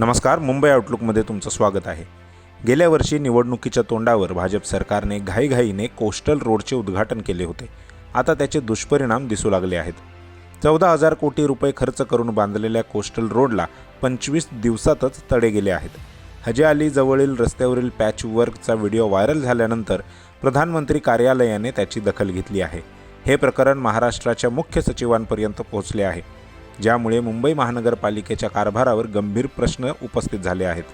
नमस्कार मुंबई आउटलुकमध्ये तुमचं स्वागत आहे. गेल्या वर्षी निवडणुकीच्या तोंडावर भाजप सरकारने घाईघाईने कोस्टल रोडचे उद्घाटन केले होते. आता त्याचे दुष्परिणाम दिसू लागले आहेत. चौदा हजार कोटी रुपये खर्च करून बांधलेल्या कोस्टल रोडला पंचवीस दिवसातच तडे गेले आहेत. हजे अली जवळील रस्त्यावरील पॅच वर्कचा व्हिडिओ व्हायरल झाल्यानंतर प्रधानमंत्री कार्यालयाने त्याची दखल घेतली आहे. हे प्रकरण महाराष्ट्राच्या मुख्य सचिवांपर्यंत पोहोचले आहे. ज्यामुळे मुंबई महानगरपालिकेच्या कारभारावर गंभीर प्रश्न उपस्थित झाले आहेत.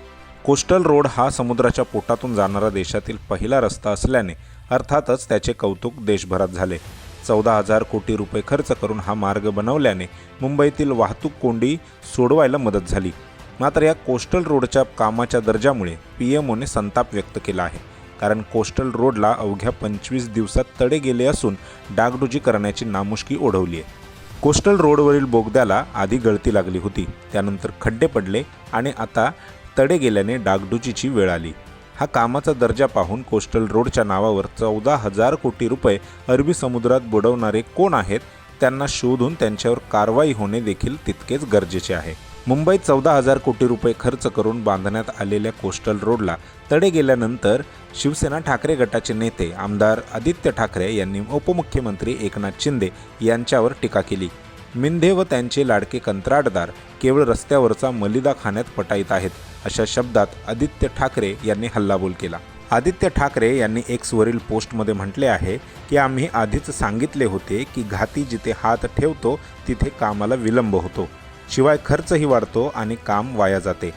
कोस्टल रोड हा समुद्राच्या पोटातून जाणारा देशातील पहिला रस्ता असल्याने अर्थातच त्याचे कौतुक देशभरात झाले. चौदा हजार कोटी रुपये खर्च करून हा मार्ग बनवल्याने मुंबईतील वाहतूक कोंडी सोडवायला मदत झाली. मात्र या कोस्टल रोडच्या कामाच्या दर्जामुळे पी एम ओने संताप व्यक्त केला आहे. कारण कोस्टल रोडला अवघ्या पंचवीस दिवसात तडे गेले असून डागडुजी करण्याची नामुष्की ओढवली आहे. कोस्टल रोडवरील बोगद्याला आधी गळती लागली होती. त्यानंतर खड्डे पडले आणि आता तडे गेल्याने डागडुजीची वेळ आली. हा कामाचा दर्जा पाहून कोस्टल रोडच्या नावावर चौदा हजार कोटी रुपये अरबी समुद्रात बुडवणारे कोण आहेत त्यांना शोधून त्यांच्यावर कारवाई होणे देखील तितकेच गरजेचे आहे. मुंबईत चौदा हजार कोटी रुपये खर्च करून बांधण्यात आलेल्या कोस्टल रोडला तडे गेल्यानंतर शिवसेना ठाकरे गटाचे नेते आमदार आदित्य ठाकरे यांनी उपमुख्यमंत्री एकनाथ शिंदे यांच्यावर टीका केली. मिंधे व त्यांचे लाडके कंत्राटदार केवळ रस्त्यावरचा मलिदा खाण्यात पटाईत आहेत अशा शब्दात आदित्य ठाकरे यांनी हल्लाबोल केला. आदित्य ठाकरे यांनी एक्सवरील पोस्टमध्ये म्हटले आहे की आम्ही आधीच सांगितले होते की घाती जिथे हात ठेवतो तिथे कामाला विलंब होतो. शिवाय खर्चही वाढतो आणि काम वाया जाते.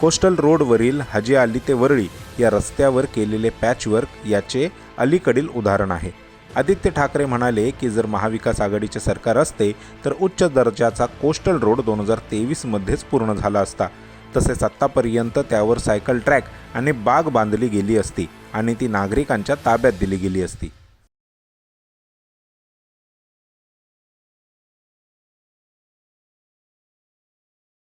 कोस्टल रोडवरील हजी अली ते वरळी या रस्त्यावर केलेले पॅचवर्क याचे अलीकडील उदाहरण आहे. आदित्य ठाकरे म्हणाले की जर महाविकास आघाडीचे सरकार असते तर उच्च दर्जाचा कोस्टल रोड दोन हजार तेवीसमध्येच पूर्ण झाला असता. तसेच आत्तापर्यंत त्यावर सायकल ट्रॅक आणि बाग बांधली गेली असती आणि ती नागरिकांच्या ताब्यात दिली गेली असती.